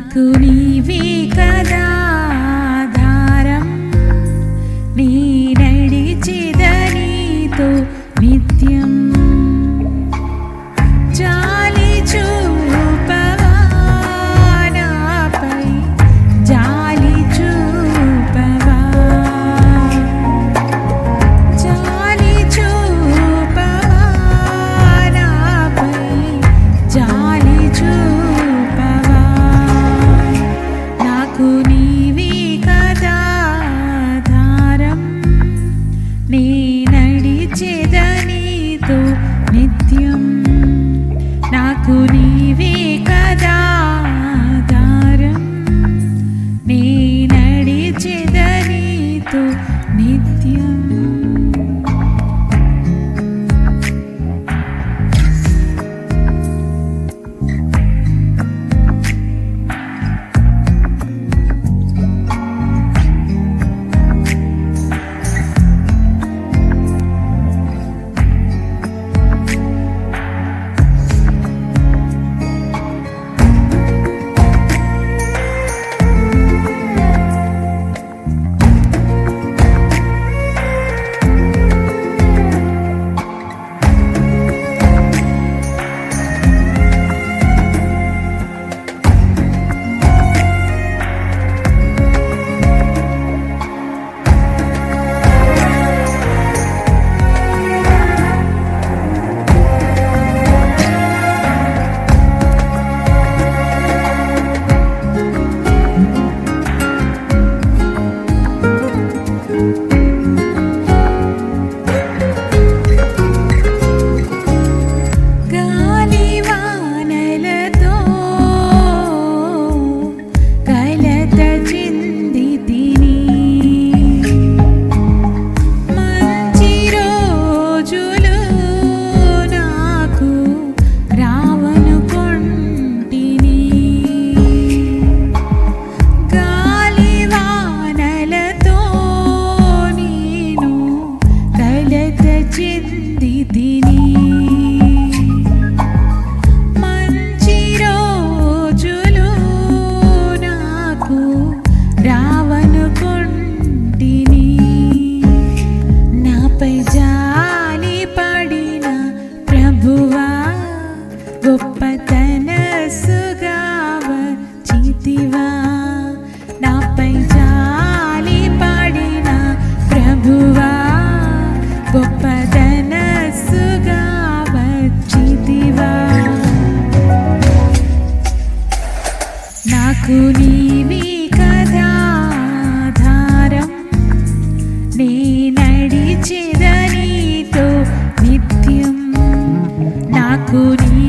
তুমি మనసుగా వచ్చిదివా నాకు నీవి కదా ఆధారం నీ నడిచేదనితో నిత్యం. నాకు నీ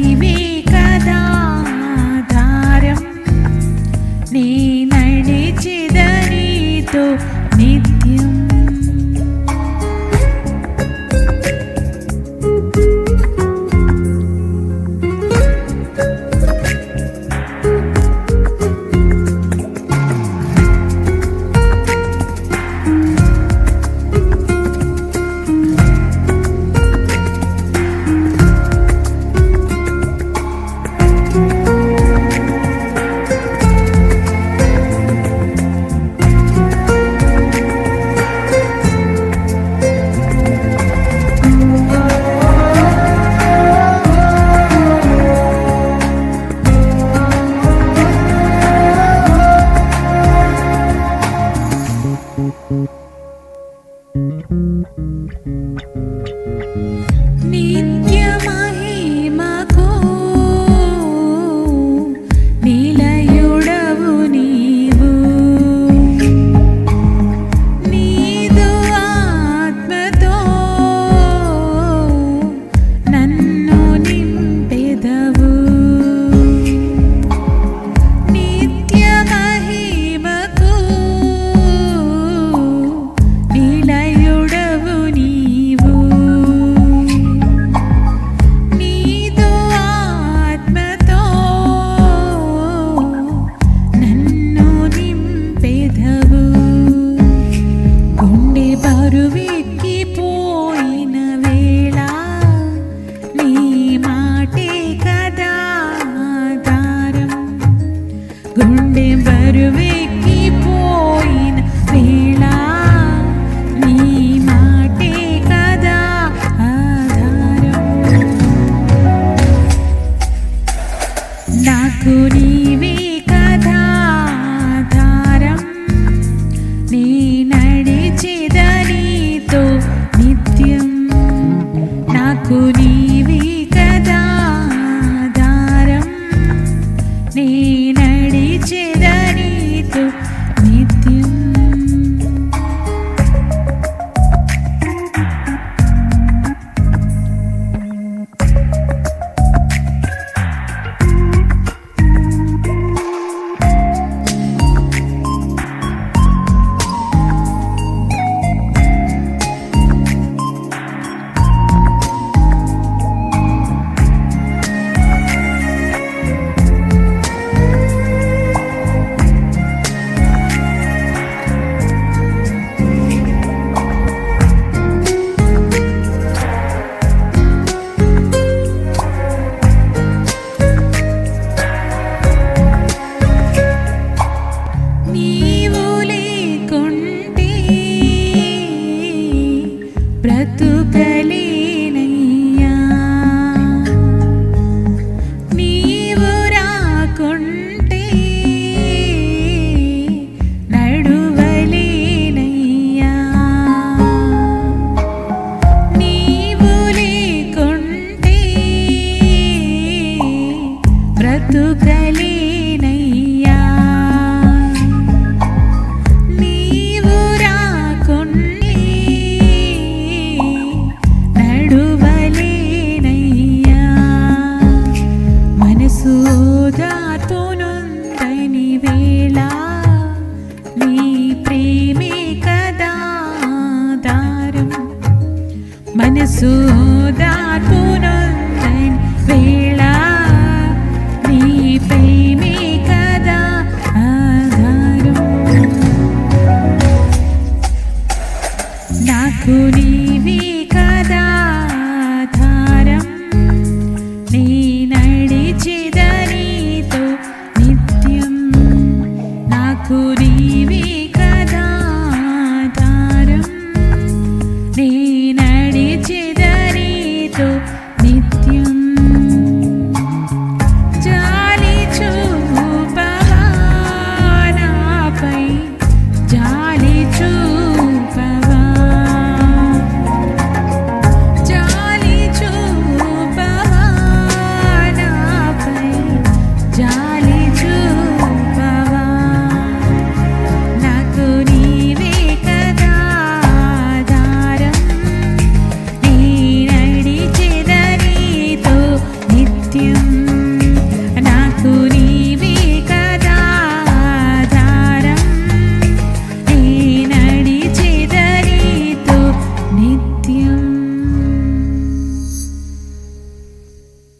గుండె బరువెక్కి పోయిన వేళ నీ మాటే కదా ఆధారం. నాకు నీ tu മനസ്സൂദാ പുനന്തൻ വേ do.